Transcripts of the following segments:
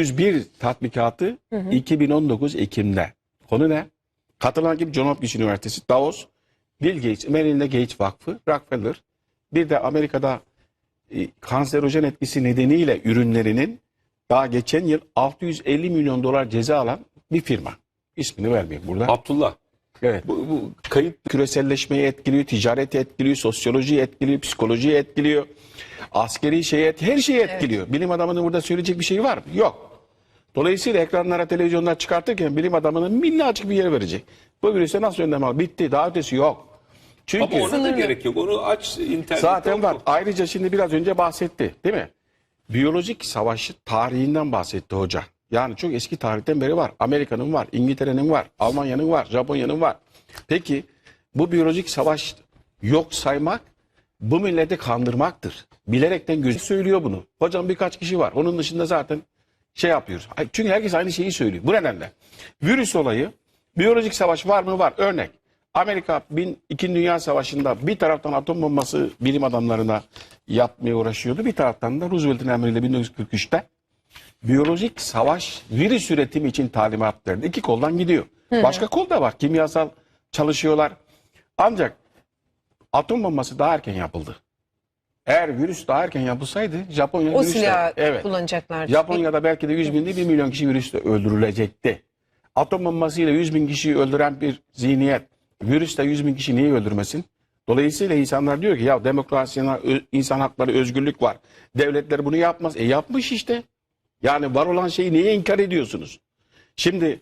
101 tatbikatı 2019 Ekim'de. Konu ne? Katılan gibi John Hopkins Üniversitesi, Davos, Bill Gates, Melinda Gates Vakfı, Rockefeller, bir de Amerika'da e, kanserojen etkisi nedeniyle ürünlerinin daha geçen yıl 650 milyon dolar ceza alan bir firma. İsmini vermeyeyim burada. Abdullah. Evet. Bu, bu kayıt küreselleşmeyi etkiliyor, ticareti etkiliyor, sosyolojiyi etkiliyor, psikolojiyi etkiliyor, askeri şeyi et, her şeyi etkiliyor. Bilim adamının burada söyleyecek bir şey var mı? Yok. Dolayısıyla ekranlara, televizyonlara çıkartırken bilim adamının minnacık bir yer verecek. Bu virüse nasıl önlem al? Bitti. Daha ötesi yok. Çünkü Ama ona da gerek yok. Onu aç internette. zaten var. oku. Ayrıca şimdi biraz önce bahsetti değil mi? Biyolojik savaşı tarihinden bahsetti hoca. Yani çok eski tarihten beri var. Amerika'nın var, İngiltere'nin var, Almanya'nın var, Japonya'nın var. Peki bu biyolojik savaş yok saymak bu milleti kandırmaktır. Bilerekten göz söylüyor bunu. Hocam birkaç kişi var. Onun dışında zaten şey yapıyoruz. Çünkü herkes aynı şeyi söylüyor. Bu nedenle virüs olayı biyolojik savaş var mı? Var. Örnek. Amerika bin, İkinci Dünya Savaşı'nda bir taraftan atom bombası bilim adamlarına yapmaya uğraşıyordu. Bir taraftan da Roosevelt'in emriyle 1943'te biyolojik savaş virüs üretimi için talimat verdi. İki koldan gidiyor. Başka kol da var. Kimyasal çalışıyorlar. Ancak atom bombası daha erken yapıldı. Eğer virüs daha erken yapılsaydı Japonya O virüsle- silahı evet. kullanacaklardı. Japonya'da belki de 100 bin değil 1 milyon kişi virüsle öldürülecekti. Atom bombasıyla 100 bin kişiyi öldüren bir zihniyet virüsle 100 bin kişi niye öldürmesin? Dolayısıyla insanlar diyor ki ya demokrasi, insan hakları, özgürlük var. Devletler bunu yapmaz. E yapmış işte. Yani var olan şeyi niye inkar ediyorsunuz? Şimdi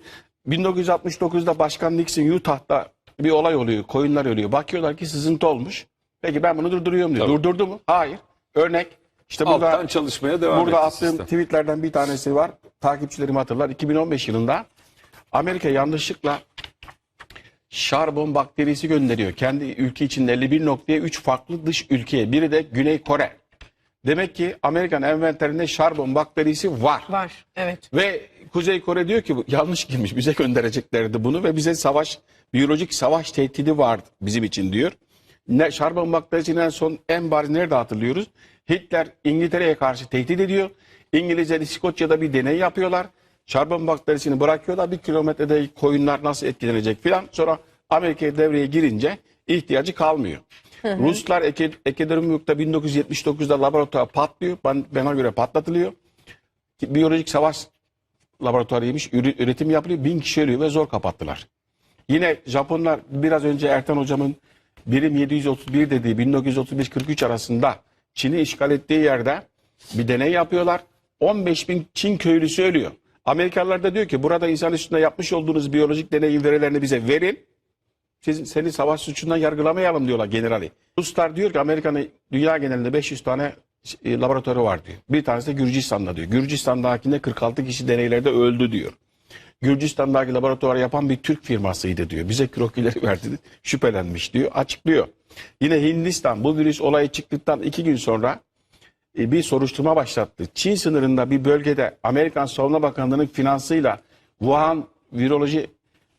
1969'da Başkan Nixon Utah'ta bir olay oluyor. Koyunlar ölüyor. Bakıyorlar ki sızıntı olmuş. Peki ben bunu durduruyorum diyor. Tabii. Durdurdu mu? Hayır. Örnek. İşte burada Alttan çalışmaya devam Burada etti attığım sistem. tweetlerden bir tanesi var. Takipçilerim hatırlar. 2015 yılında Amerika yanlışlıkla şarbon bakterisi gönderiyor. Kendi ülke içinde 51.3 farklı dış ülkeye. Biri de Güney Kore. Demek ki Amerikan envanterinde şarbon bakterisi var. Var. Evet. Ve Kuzey Kore diyor ki bu yanlış girmiş bize göndereceklerdi bunu ve bize savaş biyolojik savaş tehdidi var bizim için diyor. Ne şarbon bakterisini en son en bariz nerede hatırlıyoruz? Hitler İngiltere'ye karşı tehdit ediyor. İngilizler İskoçya'da bir deney yapıyorlar. Şarbon bakterisini bırakıyorlar. Bir kilometrede koyunlar nasıl etkilenecek filan. Sonra Amerika'ya devreye girince ihtiyacı kalmıyor. Ruslar Eke- Ekaterinburg'da 1979'da laboratuvar patlıyor. Ben, bana göre patlatılıyor. Biyolojik savaş laboratuvarıymış. Üretim yapılıyor. Bin kişi ölüyor ve zor kapattılar. Yine Japonlar biraz önce Ertan hocamın birim 731 dediği 1935-43 arasında Çin'i işgal ettiği yerde bir deney yapıyorlar. 15 bin Çin köylüsü ölüyor. Amerikalılar da diyor ki burada insan üstünde yapmış olduğunuz biyolojik deneyin verilerini bize verin. Siz, seni savaş suçundan yargılamayalım diyorlar generali. Ruslar diyor ki Amerika'nın dünya genelinde 500 tane e, laboratuvarı var diyor. Bir tanesi de Gürcistan'da diyor. Gürcistan'dakinde 46 kişi deneylerde öldü diyor. Gürcistan'daki laboratuvarı yapan bir Türk firmasıydı diyor. Bize krokileri verdi şüphelenmiş diyor. Açıklıyor. Yine Hindistan bu virüs olayı çıktıktan iki gün sonra e, bir soruşturma başlattı. Çin sınırında bir bölgede Amerikan Savunma Bakanlığı'nın finansıyla Wuhan Viroloji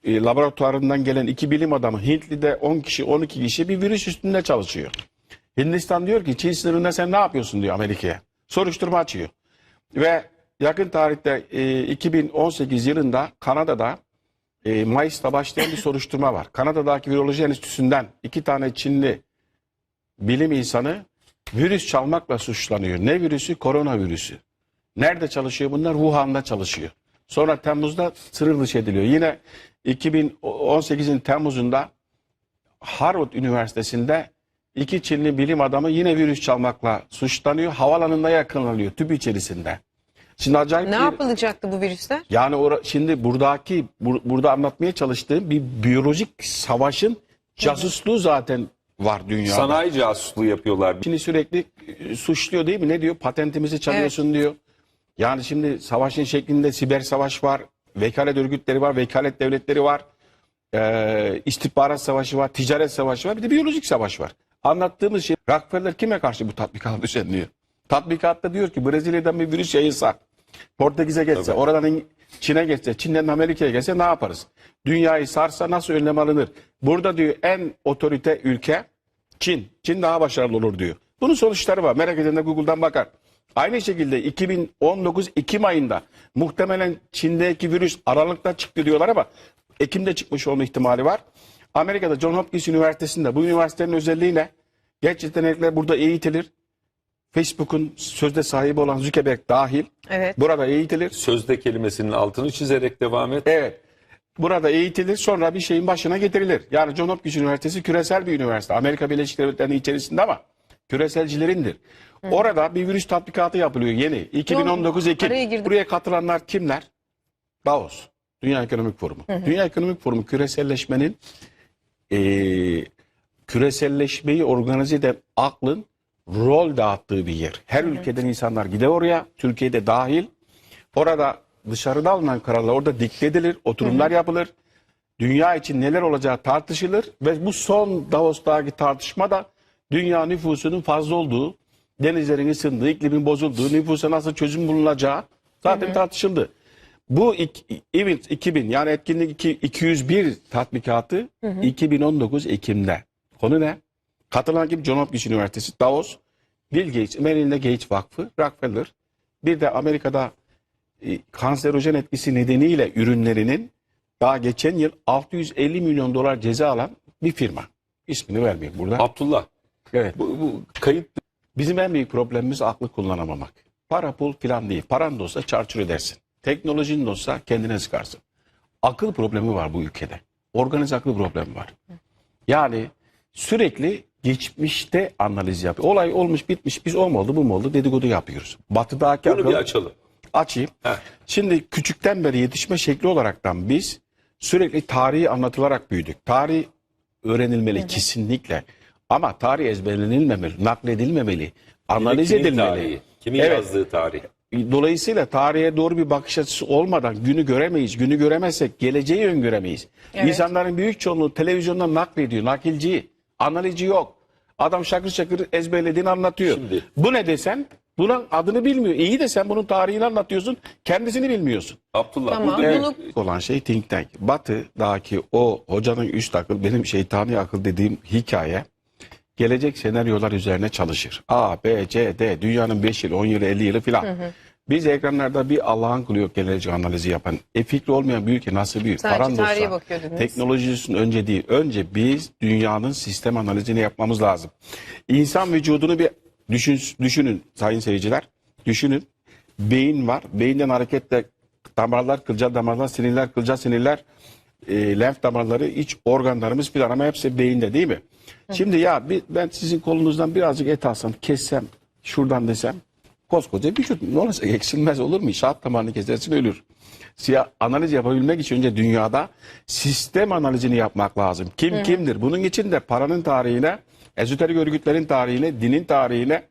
e, laboratuvarından gelen iki bilim adamı Hintli'de 10 kişi 12 kişi bir virüs üstünde çalışıyor. Hindistan diyor ki Çin sınırında sen ne yapıyorsun diyor Amerika'ya. Soruşturma açıyor. Ve yakın tarihte e, 2018 yılında Kanada'da e, Mayıs'ta başlayan bir soruşturma var. Kanada'daki Viroloji Enstitüsü'nden iki tane Çinli bilim insanı virüs çalmakla suçlanıyor. Ne virüsü? Koronavirüsü. Nerede çalışıyor bunlar? Wuhan'da çalışıyor. Sonra Temmuz'da sınır dışı ediliyor. Yine 2018'in Temmuz'unda Harvard Üniversitesi'nde iki Çinli bilim adamı yine virüs çalmakla suçlanıyor. Havalanında yakalanıyor tüp içerisinde. Şimdi acayip Ne bir- yapılacaktı bu virüsler? yani ora, şimdi buradaki bur- burada anlatmaya çalıştığım bir biyolojik savaşın casusluğu zaten var dünyada. Sanayi casusluğu yapıyorlar. Şimdi sürekli e, suçluyor değil mi? Ne diyor? Patentimizi çalıyorsun diyor. Yani şimdi savaşın şeklinde siber savaş var. Vekalet örgütleri var. Vekalet devletleri var. Ee, istihbarat savaşı var. Ticaret savaşı var. Bir de biyolojik savaş var. Anlattığımız şey Rockefeller kime karşı bu tatbikatı düzenliyor? Tatbikatta diyor ki Brezilya'dan bir virüs yayılsa, Portekiz'e geçse, Tabii. oradan Çin'e geçse, Çin'den Amerika'ya geçse ne yaparız? Dünyayı sarsa nasıl önlem alınır? Burada diyor en otorite ülke Çin. Çin daha başarılı olur diyor. Bunun sonuçları var. Merak edenler Google'dan bakar. Aynı şekilde 2019 Ekim ayında muhtemelen Çin'deki virüs Aralık'ta çıktı diyorlar ama Ekim'de çıkmış olma ihtimali var. Amerika'da John Hopkins Üniversitesi'nde bu üniversitenin özelliği ne? Genç yetenekler burada eğitilir. Facebook'un sözde sahibi olan Zuckerberg dahil Evet. burada eğitilir. Sözde kelimesinin altını çizerek devam et. Evet. Burada eğitilir sonra bir şeyin başına getirilir. Yani John Hopkins Üniversitesi küresel bir üniversite. Amerika Birleşik Devletleri'nin içerisinde ama küreselcilerindir. Orada bir virüs tatbikatı yapılıyor yeni. 2019 Ekim. girdim. Buraya katılanlar kimler? Davos. Dünya Ekonomik Forumu. Dünya Ekonomik Forumu küreselleşmenin eee, küreselleşmeyi organize eden aklın rol dağıttığı bir yer. Her ülkeden insanlar gider oraya. Türkiye'de dahil. Orada dışarıda alınan kararlar orada dikte edilir, oturumlar yapılır. Dünya için neler olacağı tartışılır ve bu son Davos'taki tartışma da dünya nüfusunun fazla olduğu, denizlerin ısındığı, iklimin bozulduğu, nüfusa nasıl çözüm bulunacağı zaten tartışıldı. Bu Event 2000 yani etkinlik iki- 201 tatbikatı 2019 Ekim'de. Konu ne? Katılan kim? John Hopkins Üniversitesi, Davos, Bill Gates, Melinda Gates Vakfı, Rockefeller. Bir de Amerika'da e, kanserojen etkisi nedeniyle ürünlerinin daha geçen yıl 650 milyon dolar ceza alan bir firma. İsmini vermeyeyim burada. Abdullah Evet. bu, bu kayıt Bizim en büyük problemimiz aklı kullanamamak. Para pul filan değil. Paran da olsa çarçur edersin. Teknolojinin de olsa kendine sıkarsın. Akıl problemi var bu ülkede. Organize akıl problemi var. Yani sürekli geçmişte analiz yapıyor. Olay olmuş bitmiş biz o mu oldu bu mu oldu dedikodu yapıyoruz. Batıdaki bunu akıl bir açalım. açayım. Heh. Şimdi küçükten beri yetişme şekli olaraktan biz sürekli tarihi anlatılarak büyüdük. Tarih öğrenilmeli kesinlikle. Ama tarih ezberlenilmemeli, nakledilmemeli, analiz Kimin edilmeli. tarihi? Kimin Evet. yazdığı tarih? Dolayısıyla tarihe doğru bir bakış açısı olmadan günü göremeyiz. Günü göremezsek geleceği öngöremeyiz. Evet. İnsanların büyük çoğunluğu televizyondan naklediyor. Nakilci, analici yok. Adam şakır şakır ezberlediğini anlatıyor. Şimdi- Bu ne desen bunun adını bilmiyor. İyi de sen bunun tarihini anlatıyorsun. Kendisini bilmiyorsun. Abdullah Tamam. burada Evet. Bunu- olan şey think tank. Batı'daki o hocanın üst akıl, benim şeytani akıl dediğim hikaye gelecek senaryolar üzerine çalışır. A, B, C, D, dünyanın 5 yılı, 10 yılı, 50 yılı filan. Biz ekranlarda bir Allah'ın kulu yok gelecek analizi yapan. E fikri olmayan bir ülke nasıl büyür? Sadece Paran tarihe olsa, bakıyor dediniz. Teknolojisinin önce değil. Önce biz dünyanın sistem analizini yapmamız lazım. İnsan vücudunu bir düşün, düşünün sayın seyirciler. Düşünün. Beyin var. Beyinden hareketle damarlar, kılcal damarlar, sinirler, kılcal sinirler, e, lenf damarları, iç organlarımız filan ama hepsi beyinde değil mi? Şimdi ya bir, ben sizin kolunuzdan birazcık et alsam, kessem, şuradan desem, koskoca vücut ne olursa eksilmez olur mu? Şahat damarını kesersin ölür. Siyah analiz yapabilmek için önce dünyada sistem analizini yapmak lazım. Kim kimdir? Bunun için de paranın tarihine, ezoterik örgütlerin tarihine, dinin tarihine,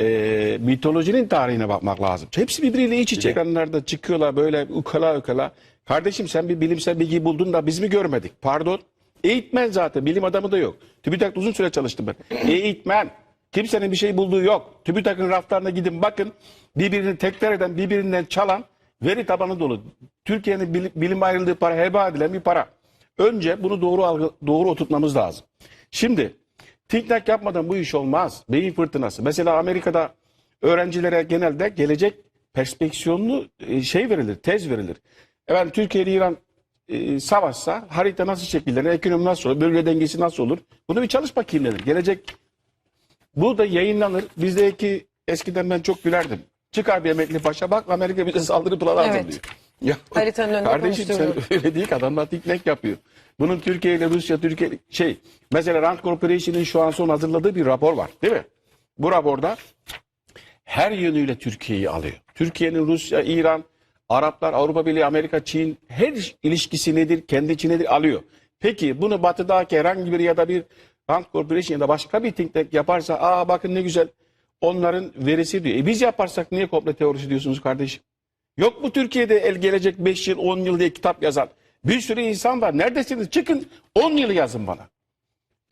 e, mitolojinin tarihine bakmak lazım. Hepsi birbiriyle iç içe. Ekranlarda çıkıyorlar böyle ukala ukala. Kardeşim sen bir bilimsel bilgi buldun da biz mi görmedik? Pardon. Eğitmen zaten. Bilim adamı da yok. TÜBİTAK'ta uzun süre çalıştım ben. Eğitmen. Kimsenin bir şey bulduğu yok. TÜBİTAK'ın raflarına gidin bakın. Birbirini tekrar eden, birbirinden çalan veri tabanı dolu. Türkiye'nin bilim, ayrıldığı para heba edilen bir para. Önce bunu doğru algı, doğru oturtmamız lazım. Şimdi think tank yapmadan bu iş olmaz. Beyin fırtınası. Mesela Amerika'da öğrencilere genelde gelecek perspeksiyonlu e, şey verilir, tez verilir. Efendim Türkiye ile İran e, savaşsa harita nasıl şekillenir, ekonomi nasıl olur, bölge dengesi nasıl olur? Bunu bir çalış bakayım denir. Gelecek bu da yayınlanır. Bizdeki eskiden ben çok gülerdim. Çıkar bir emekli paşa bak Amerika bize saldırı planı Evet. hazırlıyor. Ya, Haritanın önünde Kardeşim sen öyle değil ki adamlar tank yapıyor. Bunun Türkiye ile Rusya, Türkiye şey mesela Rand Corporation'ın şu an son hazırladığı bir rapor var değil mi? Bu raporda her yönüyle Türkiye'yi alıyor. Türkiye'nin Rusya, İran, Araplar, Avrupa Birliği, Amerika, Çin her ilişkisi nedir, kendi içi nedir alıyor. Peki bunu batıdaki herhangi bir ya da bir Rand Corporation ya da başka bir think tank yaparsa aa bakın ne güzel onların verisi diyor. E biz yaparsak niye komple teorisi diyorsunuz kardeşim? Yok mu Türkiye'de el gelecek 5 yıl 10 yıl diye kitap yazan? Bir sürü insan var. Neredesiniz? Çıkın 10 yıl yazın bana.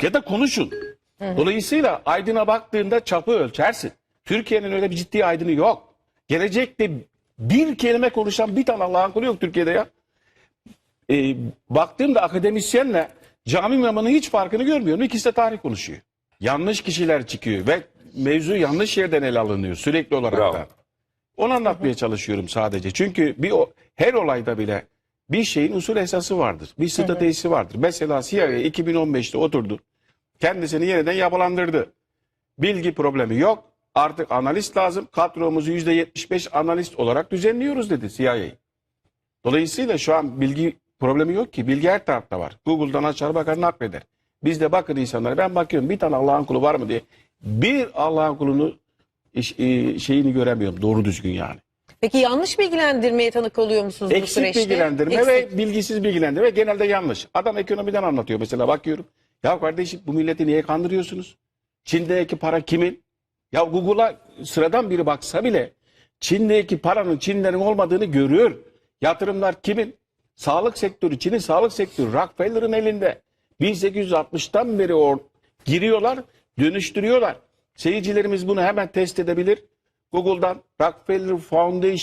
Ya da konuşun. Dolayısıyla aydına baktığında çapı ölçersin. Türkiye'nin öyle bir ciddi aydını yok. Gelecekte bir kelime konuşan bir tane Allah'ın kulu yok Türkiye'de ya. Ee, baktığımda akademisyenle cami imamının hiç farkını görmüyorum. İkisi de tarih konuşuyor. Yanlış kişiler çıkıyor ve mevzu yanlış yerden ele alınıyor sürekli olarak Bravo. da. Onu anlatmaya çalışıyorum sadece. Çünkü bir o, her olayda bile bir şeyin usul esası vardır. Bir stratejisi vardır. Mesela CIA 2015'te oturdu. Kendisini yeniden yapılandırdı. Bilgi problemi yok. Artık analist lazım. Kadromuzu %75 analist olarak düzenliyoruz dedi CIA. Dolayısıyla şu an bilgi problemi yok ki. Bilgi her tarafta var. Google'dan açar bakar nakleder. Biz de bakın insanlara ben bakıyorum bir tane Allah'ın kulu var mı diye. Bir Allah'ın kulunu e, şeyini göremiyorum doğru düzgün yani. Peki yanlış bilgilendirmeye tanık oluyor musunuz bu Eksik süreçte? bilgilendirme Eksik. ve bilgisiz bilgilendirme genelde yanlış. Adam ekonomiden anlatıyor mesela bakıyorum. Ya kardeşim bu milleti niye kandırıyorsunuz? Çin'deki para kimin? Ya Google'a sıradan biri baksa bile Çin'deki paranın Çinlerin olmadığını görüyor. Yatırımlar kimin? Sağlık sektörü, Çin'in sağlık sektörü Rockefeller'ın elinde. 1860'tan beri or giriyorlar, dönüştürüyorlar. Seyircilerimiz bunu hemen test edebilir. Google'dan Rockefeller Foundation